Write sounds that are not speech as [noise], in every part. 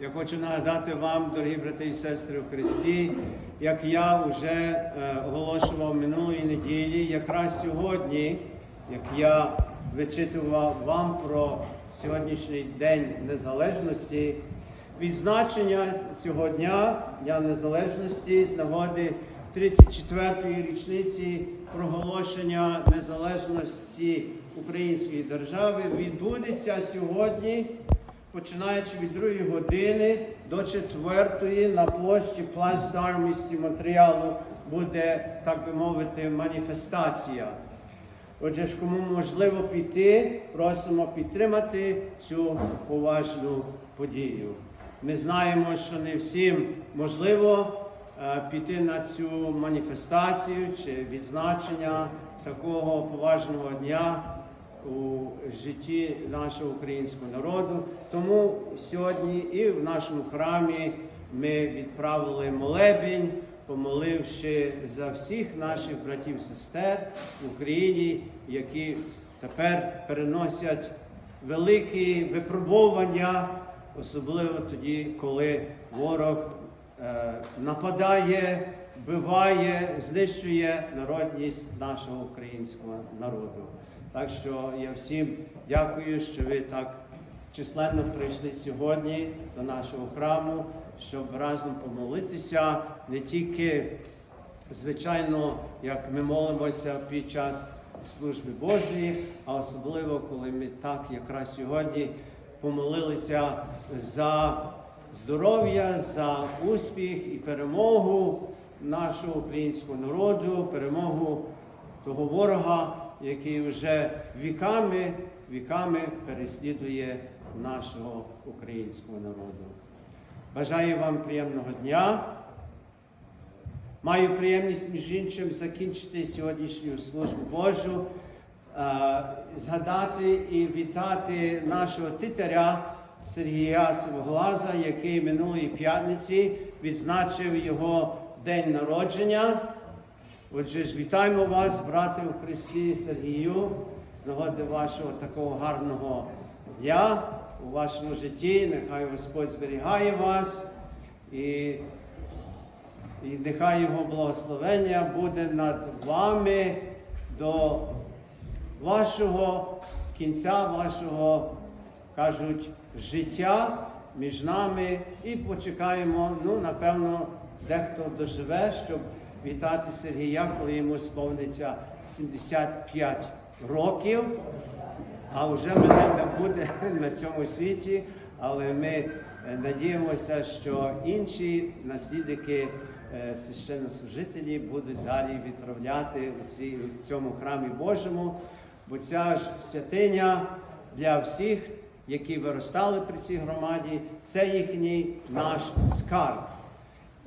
Я хочу нагадати вам, дорогі брати і сестри у Христі, як я вже е, оголошував минулої неділі, якраз сьогодні, як я вичитував вам про сьогоднішній День Незалежності, відзначення цього дня Дня Незалежності з нагоди 34-ї річниці проголошення незалежності Української держави відбудеться сьогодні, починаючи від 2 години до 4 на площі Плацдар в місті Монреалу буде, так би мовити, маніфестація. Отже кому можливо піти, просимо підтримати цю поважну подію. Ми знаємо, що не всім можливо е, піти на цю маніфестацію чи відзначення такого поважного дня у житті нашого українського народу. Тому сьогодні і в нашому храмі ми відправили молебень, помоливши за всіх наших братів і сестер в Україні, які тепер переносять великі випробування, особливо тоді, коли ворог е, нападає, вбиває, знищує народність нашого українського народу. Так що я всім дякую, що ви так численно прийшли сьогодні до нашого храму, щоб разом помолитися не тільки звичайно, як ми молимося під час служби Божої, а особливо, коли ми так якраз сьогодні помолилися за здоров'я, за успіх і перемогу нашого українського народу, перемогу того ворога, який вже віками, віками переслідує нашого українського народу. Бажаю вам приємного дня. Маю приємність між іншим закінчити сьогоднішню службу Божу, згадати і вітати нашого титаря Сергія Сивоглаза, який минулої п'ятниці відзначив його день народження. Отже вітаємо вас, брате у Христі Сергію, з нагоди вашого такого гарного дня у вашому житті. Нехай Господь зберігає вас і і нехай Його благословення буде над вами до вашого кінця, вашого, кажуть, життя між нами. І почекаємо, ну, напевно, дехто доживе, щоб вітати Сергія, коли йому сповниться 75 років. А вже мене не буде [laughs] на цьому світі, але ми е, надіємося, що інші наслідники е, священнослужителі будуть далі відправляти у в цьому храмі Божому, бо ця ж святиня для всіх, які виростали при цій громаді, це їхній наш скарб.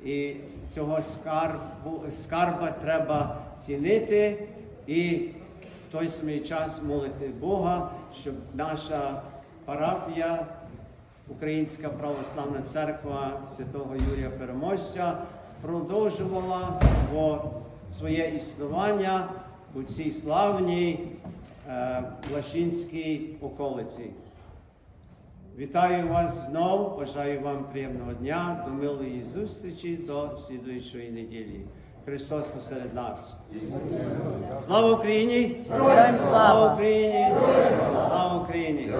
І цього скарбу, скарба треба цінити і той самий час молити Бога, щоб наша парафія, Українська православна церква Святого Юрія Переможця продовжувала своє існування у цій славній е, Блашинській околиці. Вітаю вас знов, бажаю вам приємного дня, до милої зустрічі до слідуючої неділі. Христос посеред нас. Слава Україні! Слава Україні! Слава Україні!